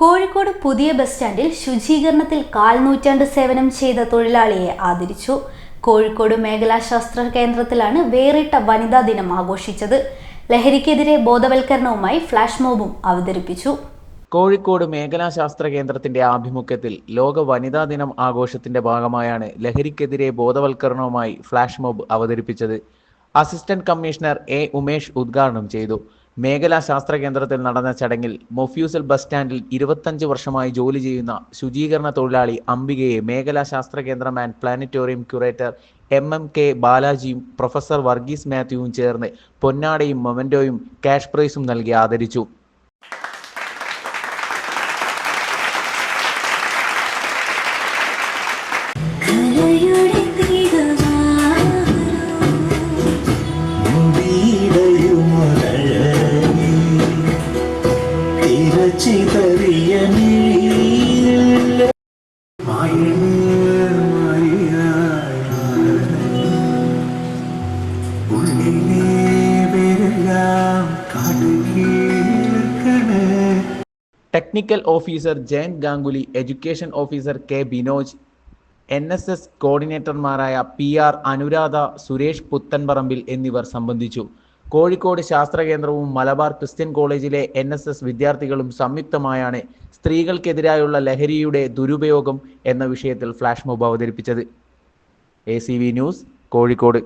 കോഴിക്കോട് പുതിയ ബസ് സ്റ്റാൻഡിൽ ശുചീകരണത്തിൽ കാൽനൂറ്റാണ്ട് സേവനം ചെയ്ത തൊഴിലാളിയെ ആദരിച്ചു. കോഴിക്കോട് മേഖലാ ശാസ്ത്ര കേന്ദ്രത്തിലാണ് വേറിട്ട വനിതാ ദിനം ആഘോഷിച്ചത്. ലഹരിക്കെതിരെ ബോധവൽക്കരണവുമായി ഫ്ലാഷ് മോബും അവതരിപ്പിച്ചു. കോഴിക്കോട് മേഖലാ ശാസ്ത്ര കേന്ദ്രത്തിന്റെ ആഭിമുഖ്യത്തിൽ ലോക വനിതാ ദിനം ആഘോഷത്തിന്റെ ഭാഗമായാണ് ലഹരിക്കെതിരെ ബോധവൽക്കരണവുമായി ഫ്ലാഷ് മോബ് അവതരിപ്പിച്ചത്. അസിസ്റ്റന്റ് കമ്മീഷണർ എ ഉമേഷ് ഉദ്ഘാടനം ചെയ്തു. മേഖലാ ശാസ്ത്ര കേന്ദ്രത്തിൽ നടന്ന ചടങ്ങിൽ മൊഫ്യൂസൽ ബസ് സ്റ്റാൻഡിൽ ഇരുപത്തഞ്ച് വർഷമായി ജോലി ചെയ്യുന്ന ശുചീകരണ തൊഴിലാളി അംബികയെ മേഖലാ ശാസ്ത്ര കേന്ദ്രം and planetarium curator M M K ബാലാജിയും professor Varghese മാത്യുവും ചേർന്ന് പൊന്നാടയും മൊമന്റോയും ക്യാഷ് പ്രൈസും നൽകി ആദരിച്ചു. കാട്ടുകീർക്കണേ technical officer Jayant Ganguly education officer K Binoj N S S കോർഡിനേറ്റർമാരായ P R Anuradha Suresh Puthanparambil എന്നിവർ സംബന്ധിച്ചു. കോഴിക്കോട് ശാസ്ത്ര കേന്ദ്രവും മലബാർ ക്രിസ്ത്യൻ കോളേജിലെ എൻ എസ് എസ് വിദ്യാർത്ഥികളും സംയുക്തമായാണ് സ്ത്രീകൾക്കെതിരായുള്ള ലഹരിയുടെ ദുരുപയോഗം എന്ന വിഷയത്തിൽ ഫ്ലാഷ് മോബ് അവതരിപ്പിച്ചത്. A news Kozhikode.